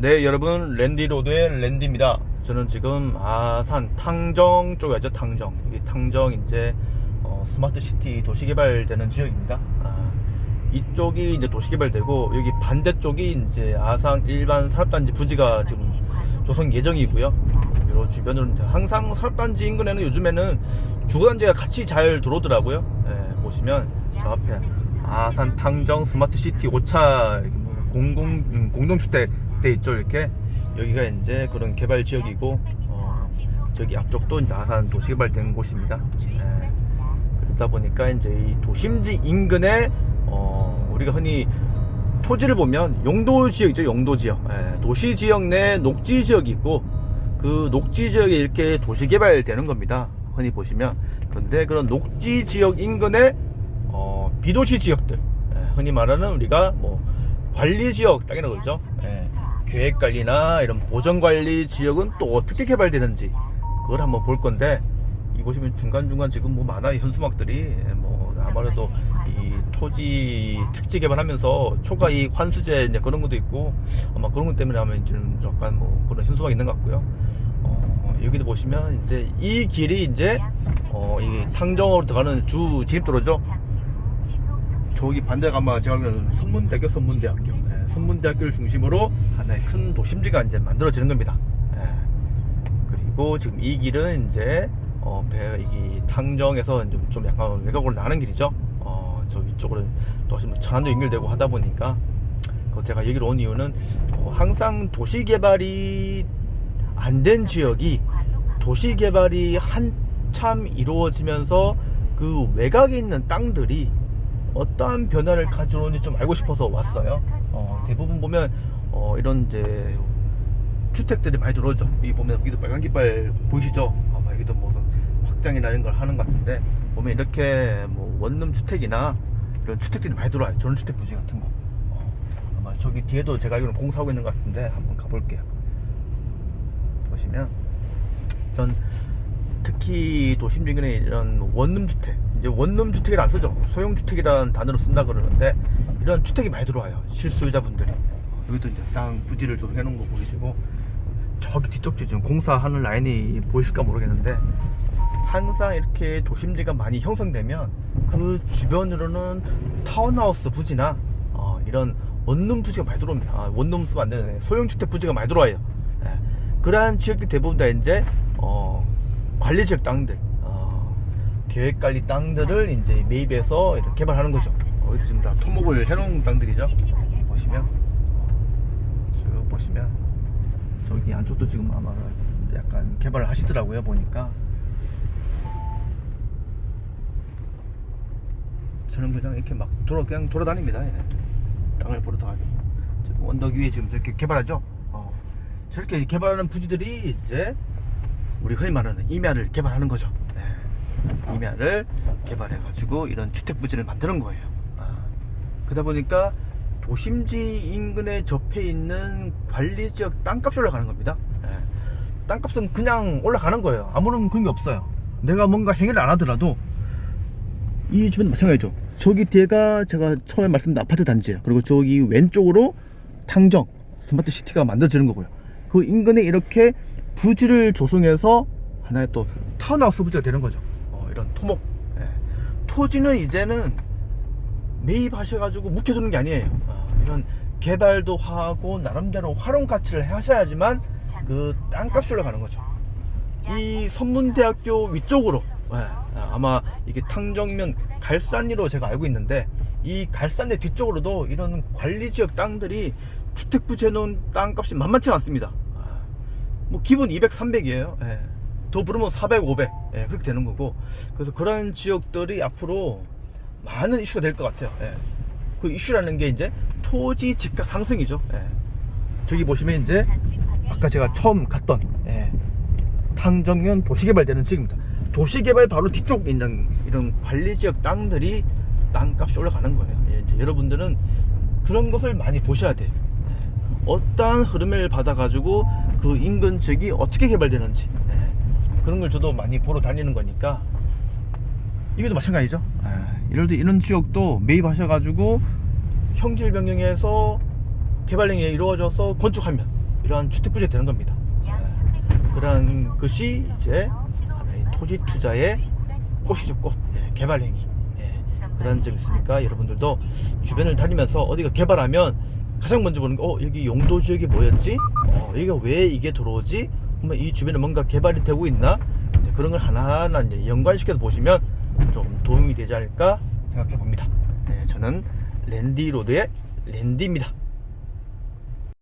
네, 여러분 랜디로드의 랜디입니다. 저는 지금 아산 탕정 쪽에 있죠. 탕정. 이게 탕정 이제 어, 스마트 시티 도시 개발되는 지역입니다. 아, 이쪽이 이제 도시 개발되고 여기 반대쪽이 이제 아산 일반 산업단지 부지가 지금 조성 예정이고요. 요 주변으로 항상 산업단지 인근에는 요즘에는 주거단지가 같이 잘 들어오더라고요. 네, 보시면 저 앞에 아산 탕정 스마트 시티 5차 이렇게 뭐 공공 음, 공동주택 돼 있죠 이렇게? 여기가 이제 그런 개발 지역이고 어, 저기 앞쪽도 이제 아산 도시개발된 곳입니다. 예. 그러다 보니까 이제 이 도심지 인근에 어, 우리가 흔히 토지를 보면 용도 지역이죠 용도 지역. 예, 도시 지역 내 녹지 지역이 있고 그 녹지 지역에 이렇게 도시 개발되는 겁니다. 흔히 보시면. 근데 그런 녹지 지역 인근에 어, 비도시 지역들 예, 흔히 말하는 우리가 뭐 관리 지역 땅이라고 그러죠? 예, 계획 관리나 이런 보전 관리 지역은 또 어떻게 개발되는지 그걸 한번 볼 건데 이 보시면 중간중간 지금 뭐 만화의 현수막들이 뭐 아무래도 이 토지 택지 개발하면서 초과 이 환수제 이제 그런 것도 있고 아마 그런 것 때문에 하면 좀 약간 뭐 그런 현수막이 있는 것 같고요. 어, 여기도 보시면 이제 이 길이 이제 어, 이 탕정으로 들어가는 주 진입도로죠. 저기 반대가 아마 제가 알기로는 선문대교 선문대학교 예, 선문대학교를 중심으로 하나의 큰 도심지가 이제 만들어지는 겁니다 예. 그리고 지금 이 길은 이제 어, 배, 이 탕정에서 좀, 좀 약간 외곽으로 나는 길이죠 어, 저 위쪽으로 또 하시면 천안도 연결되고 하다 보니까 그 제가 여기로 온 이유는 어, 항상 도시 개발이 안 된 지역이 도시 개발이 한참 이루어지면서 그 외곽에 있는 땅들이 어떠한 변화를 가져오는지 좀 알고 싶어서 왔어요. 어, 대부분 보면 어, 이런 이제 주택들이 많이 들어오죠. 여기 보면 여기도 빨간 깃발 보이시죠? 아마 여기도 뭐 확장이나 이런 걸 하는 것 같은데 보면 이렇게 뭐 원룸 주택이나 이런 주택들이 많이 들어와요. 전원주택 부지 같은 거. 어, 아마 저기 뒤에도 제가 알기로는 공사하고 있는 것 같은데 한번 가볼게요. 보시면 전 특히 도심 인근에 이런 원룸 주택 이제 원룸 주택을 안 쓰죠 소형 주택이라는 단어로 쓴다 그러는데 이런 주택이 많이 들어와요 실수요자분들이 여기도 이제 땅 부지를 조성해 놓은 거 보이시고 저기 뒤쪽 지금 공사하는 라인이 보이실까 모르겠는데 항상 이렇게 도심지가 많이 형성되면 그 주변으로는 타운하우스 부지나 어, 이런 원룸 부지가 많이 들어옵니다. 아, 원룸 쓰면 안 되네. 소형 주택 부지가 많이 들어와요. 예. 그러한 지역들 대부분 다 이제 어, 관리 지역 땅들, 어, 계획 관리 땅들을 이제 매입해서 이렇게 개발하는 거죠. 어, 지금 다 토목을 해놓은 땅들이죠. 보시면 쭉 보시면 저기 안쪽도 지금 아마 약간 개발을 하시더라고요 보니까 저는 그냥 이렇게 막 돌아 그냥 돌아다닙니다. 예. 땅을 보러 지금 언덕 위에 지금 저렇게 개발하죠. 어. 저렇게 개발하는 부지들이 이제 우리 흔히 말하는 임야를 개발하는 거죠. 예. 임야를 개발해가지고 이런 주택 부지를 만드는 거예요. 아. 그러다 보니까 도심지 인근에 접해 있는 관리 지역 땅값이 올라가는 겁니다. 예. 땅값은 그냥 올라가는 거예요. 아무런 그런 게 없어요. 내가 뭔가 행위를 안 하더라도 이 주변 마찬가지죠. 저기 뒤에가 제가 처음에 말씀드린 아파트 단지예요. 그리고 저기 왼쪽으로 탕정 스마트 시티가 만들어지는 거고요. 그 인근에 이렇게 부지를 조성해서 하나의 또 타운하우스 부지가 되는 거죠. 어, 이런 토목. 예. 토지는 이제는 매입하셔가지고 묵혀두는 게 아니에요. 어, 이런 개발도 하고 나름대로 활용 가치를 하셔야지만 그 땅값이 올라가는 거죠. 이 선문대학교 위쪽으로 예, 아마 이게 탕정면 갈산리로 제가 알고 있는데 이 갈산리 뒤쪽으로도 이런 관리 지역 땅들이 주택부지 해놓은 땅값이 만만치 않습니다. 아, 뭐 기본 200, 300이에요. 더 부르면 400, 500 예, 그렇게 되는 거고 그래서 그런 지역들이 앞으로 많은 이슈가 될 것 같아요. 예. 그 이슈라는 게 이제 토지 집가 상승이죠. 예. 저기 보시면 이제 아까 제가 처음 갔던 예, 탕정면 도시개발되는 지역입니다. 도시개발 바로 뒤쪽 있는 이런 관리 지역 땅들이 땅값이 올라가는 거예요. 예, 이제 여러분들은 그런 것을 많이 보셔야 돼요. 예, 어떠한 흐름을 받아가지고 그 인근 지역이 어떻게 개발되는지 예, 그런 걸 저도 많이 보러 다니는 거니까 이것도 마찬가지죠. 예, 이럴 때 이런 지역도 매입하셔가지고 형질 변경해서 개발령이 이루어져서 건축하면 이러한 주택 부지가 되는 겁니다. 예, 그러한 것이 이제 토지 투자의 꽃이죠 꽃 예, 개발 행위 예, 그런 점이 있으니까 여러분들도 주변을 다니면서 어디가 개발하면 가장 먼저 보는 거 어, 여기 용도 지역이 뭐였지? 어, 여기가 왜 이게 들어오지? 이 주변에 뭔가 개발이 되고 있나? 그런 걸 하나하나 이제 연관시켜서 보시면 좀 도움이 되지 않을까 생각해 봅니다. 네, 저는 랜디로드의 랜디입니다.